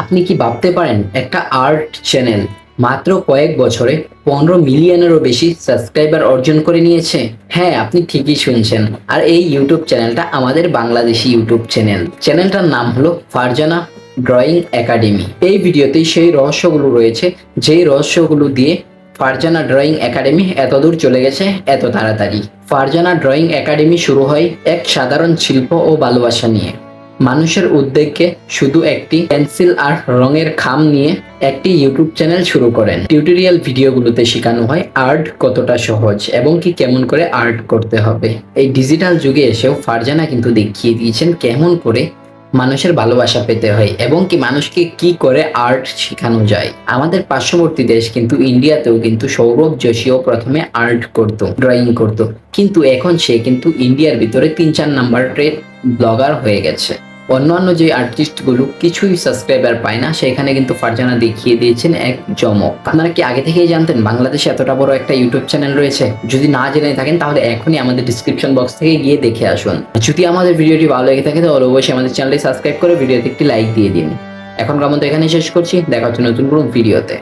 আপনি কি ভাবতে পারেন, একটা আর্ট চ্যানেল মাত্র কয়েক বছরে পনেরো মিলিয়নেরও বেশি সাবস্ক্রাইবার অর্জন করে নিয়েছে? হ্যাঁ আপনি ঠিকই শুনছেন। আর এই ইউটিউব চ্যানেলটা আমাদের বাংলাদেশি ইউটিউব চ্যানেল চ্যানেলটার নাম হলো ফারজানা ড্রয়িং একাডেমি। এই ভিডিওতেই সেই রহস্যগুলো রয়েছে, যেই রহস্যগুলো দিয়ে ফারজানা ড্রয়িং একাডেমি এতদূর চলে গেছে, এত তাড়াতাড়ি। ফারজানা ড্রয়িং একাডেমি শুরু হয় এক সাধারণ শিল্প ও ভালোবাসা নিয়ে। মানুষের উদ্যোগে শুধু একটি পেন্সিল আর রঙের খাম নিয়ে একটি ইউটিউব চ্যানেল শুরু করেন। টিউটোরিয়াল ভিডিওগুলোতে শেখানো হয় আর্ট কতটা সহজ এবং কি কেমন করে আর্ট করতে হবে। এই ডিজিটাল যুগে এসেও ফারজানা কিন্তু দেখিয়ে দিয়েছেন কেমন করে মানুষের ভালোবাসা পেতে হয় এবং কি মানুষকে কি করে আর্ট শেখানো যায়। আমাদের পার্শ্ববর্তী দেশ কিন্তু ইন্ডিয়াতেও কিন্তু সৌরভ যোশীও প্রথমে আর্ট করতো, ড্রয়িং করতো। কিন্তু এখন সে কিন্তু ইন্ডিয়ার ভিতরে তিন চার নাম্বার ট্রেড ব্লগার হয়ে গেছে। অন্যান্য যে আর্টিস্টগুলো কিছুই সাবস্ক্রাইবার পায় না, সেখানে কিন্তু ফারজানা দেখিয়ে দিয়েছেন এক জমক। আপনারা কি আগে থেকেই জানতেন বাংলাদেশে এতটা বড় একটা ইউটিউব চ্যানেল রয়েছে? যদি না জেনে থাকেন, তাহলে এখনই আমাদের ডিসক্রিপশন বক্স থেকে গিয়ে দেখে আসুন। যদি আমাদের ভিডিওটি ভালো লেগে থাকে, তাহলে অবশ্যই আমাদের চ্যানেলটি সাবস্ক্রাইব করে ভিডিওতে একটি লাইক দিয়ে দিন। এখনকার মতো এখানে শেষ করছি। দেখা হচ্ছে নতুন কোনো ভিডিওতে